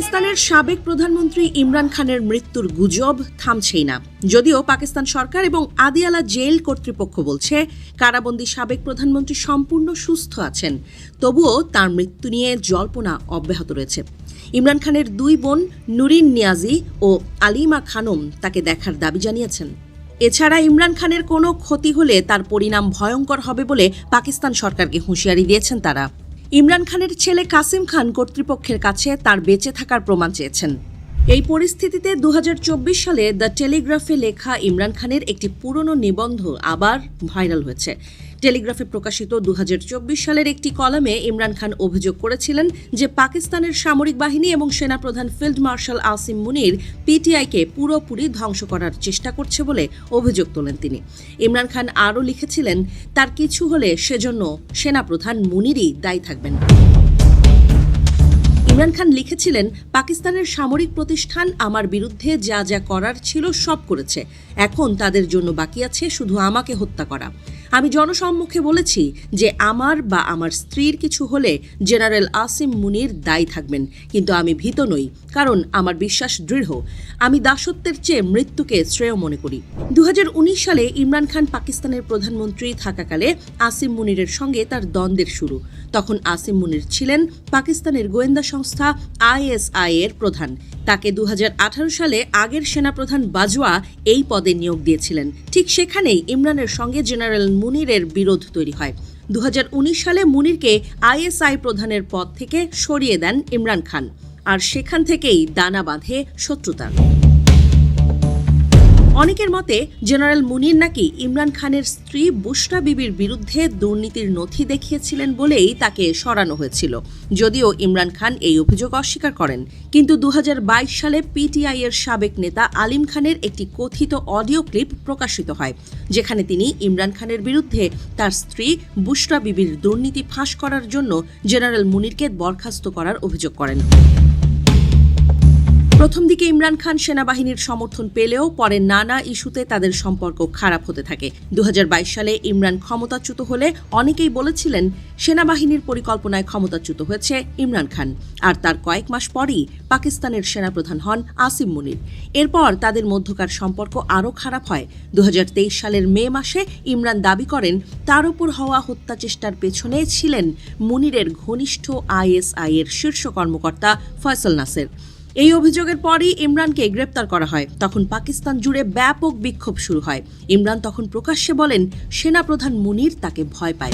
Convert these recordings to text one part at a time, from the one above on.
পাকিস্তানের সাবেক প্রধানমন্ত্রী ইমরান খানের মৃত্যুর গুজব থামছেই না। যদিও পাকিস্তান সরকার এবং আদিয়ালা জেল কর্তৃপক্ষ বলছে, কারাবন্দী সাবেক প্রধানমন্ত্রী সম্পূর্ণ সুস্থ আছেন, তবুও তার মৃত্যু নিয়ে জল্পনা অব্যাহত রয়েছে। ইমরান খানের দুই বোন নুরিন নিয়াজি ও আলিমা খানম তাকে দেখার দাবি জানিয়েছেন। এছাড়া ইমরান খানের কোনো ক্ষতি হলে তার পরিণাম ভয়ঙ্কর হবে বলে পাকিস্তান সরকারকে হুঁশিয়ারি দিয়েছেন তারা। ইমরান খানের ছেলে কাসিম খান কর্তৃপক্ষের কাছে তার বেঁচে থাকার প্রমাণ চেয়েছেন। এই পরিস্থিতিতে দু হাজার চব্বিশ সালে দ্য টেলিগ্রাফে লেখা ইমরান খানের একটি পুরনো নিবন্ধ আবার ভাইরাল হয়েছে। টেলিগ্রাফে প্রকাশিত দু হাজার চব্বিশ সালের একটি কলামে ইমরান খান অভিযোগ করেছিলেন যে পাকিস্তানের সামরিক বাহিনী এবং সেনাপ্রধান ফিল্ড মার্শাল আসিম মুনির পিটিআইকে পুরোপুরি ধ্বংস করার চেষ্টা করছে বলে অভিযোগ তোলেন তিনি। ইমরান খান আরও লিখেছিলেন, তার কিছু হলে সেজন্য সেনাপ্রধান মুনিরই দায়ী থাকবেন। ইমরান খান লিখেছিলেন, পাকিস্তানের সামরিক প্রতিষ্ঠান আমার বিরুদ্ধে যা যা করার ছিল সব করেছে। এখন তাদের জন্য বাকি আছে শুধু আমাকে হত্যা করা। আমি জনসম্মুখে বলেছি যে আমার বা আমার স্ত্রীর কিছু হলে জেনারেল আসিম মুনির দায়ী থাকবেন, কিন্তু আমি ভীত নই, কারণ আমার বিশ্বাস দৃঢ়। আমি দাসত্বের চেয়ে মৃত্যুকে শ্রেয় মনে করি। দু হাজার উনিশ সালে ইমরান খান পাকিস্তানের প্রধানমন্ত্রী থাকাকালে আসিম মুনিরের সঙ্গে তার দ্বন্দ্বের শুরু। তখন আসিম মুনির ছিলেন পাকিস্তানের গোয়েন্দা সংস্থা আইএসআই এর প্রধান। তাকে দু হাজার আঠারো সালে আগের সেনাপ্রধান বাজওয়া এই পদে নিয়োগ দিয়েছিলেন। ঠিক সেখানেই ইমরানের সঙ্গে জেনারেল মুনিরের বিরোধ তৈরি হয়। দু হাজার উনিশ সালে মুনিরকে আইএসআই প্রধানের পদ থেকে সরিয়ে দেন ইমরান খান। আর সেখান থেকেই দানা বাঁধে শত্রুতার অনেকের মতে, জেনারেল মুনির নাকি ইমরান খানের স্ত্রী বুশরা বিবির বিরুদ্ধে দুর্নীতির নথি দেখিয়েছিলেন বলেই তাকে সরানো হয়েছিল। যদিও ইমরান খান এই অভিযোগ অস্বীকার করেন। কিন্তু দু হাজার বাইশ সালে পিটিআই এর সাবেক নেতা আলিম খানের একটি কথিত অডিও ক্লিপ প্রকাশিত হয়, যেখানে তিনি ইমরান খানের বিরুদ্ধে তার স্ত্রী বুশরা বিবির দুর্নীতি ফাঁস করার জন্য জেনারেল মুনিরকে বরখাস্ত করার অভিযোগ করেন। প্রথম দিকে ইমরান খান সেনাবাহিনীর সমর্থন পেলেও পরে নানা ইস্যুতে তাদের সম্পর্ক খারাপ হতে থাকে। দুহাজার বাইশ সালে ইমরান ক্ষমতাচ্যুত হলে অনেকেই বলেছিলেন সেনাবাহিনীর পরিকল্পনায় ক্ষমতাচ্যুত হয়েছে ইমরান খান। আর তার কয়েক মাস পরই পাকিস্তানের সেনাপ্রধান হন আসিম মুনির। এরপর তাদের মধ্যকার সম্পর্ক আরও খারাপ হয়। দু হাজার তেইশ সালের মে মাসে ইমরান দাবি করেন, তার উপর হওয়া হত্যা চেষ্টার পেছনে ছিলেন মুনিরের ঘনিষ্ঠ আইএসআই এর শীর্ষ কর্মকর্তা ফয়সল নাসের। এই অভিযোগের পরই ইমরানকে গ্রেপ্তার করা হয়। তখন পাকিস্তান জুড়ে ব্যাপক বিক্ষোভ শুরু হয়। ইমরান তখন প্রকাশ্যে বলেন, সেনাপ্রধান মুনির তাকে ভয় পায়।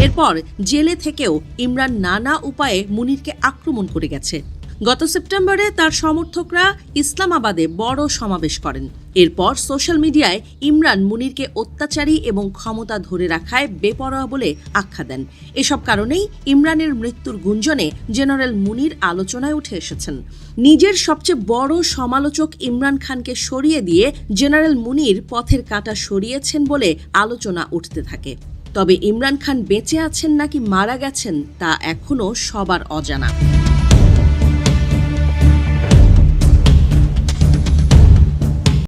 এরপর জেলে থেকেও ইমরান নানা উপায়ে মুনিরকে আক্রমণ করে গেছে। গত সেপ্টেম্বরে তার সমর্থকরা ইসলামাবাদে বড় সমাবেশ করেন। এরপর সোশ্যাল মিডিয়ায় ইমরান মুনিরকে অত্যাচারী এবং ক্ষমতা ধরে রাখায় বেপরোয়া বলে আখ্যা দেন। এসব কারণেই ইমরানের মৃত্যুর গুঞ্জনে জেনারেল মুনির আলোচনায় উঠে এসেছেন। নিজের সবচেয়ে বড় সমালোচক ইমরান খানকে সরিয়ে দিয়ে জেনারেল মুনির পথের কাঁটা সরিয়েছেন বলে আলোচনা উঠতে থাকে। তবে ইমরান খান বেঁচে আছেন নাকি মারা গেছেন তা এখনও সবার অজানা।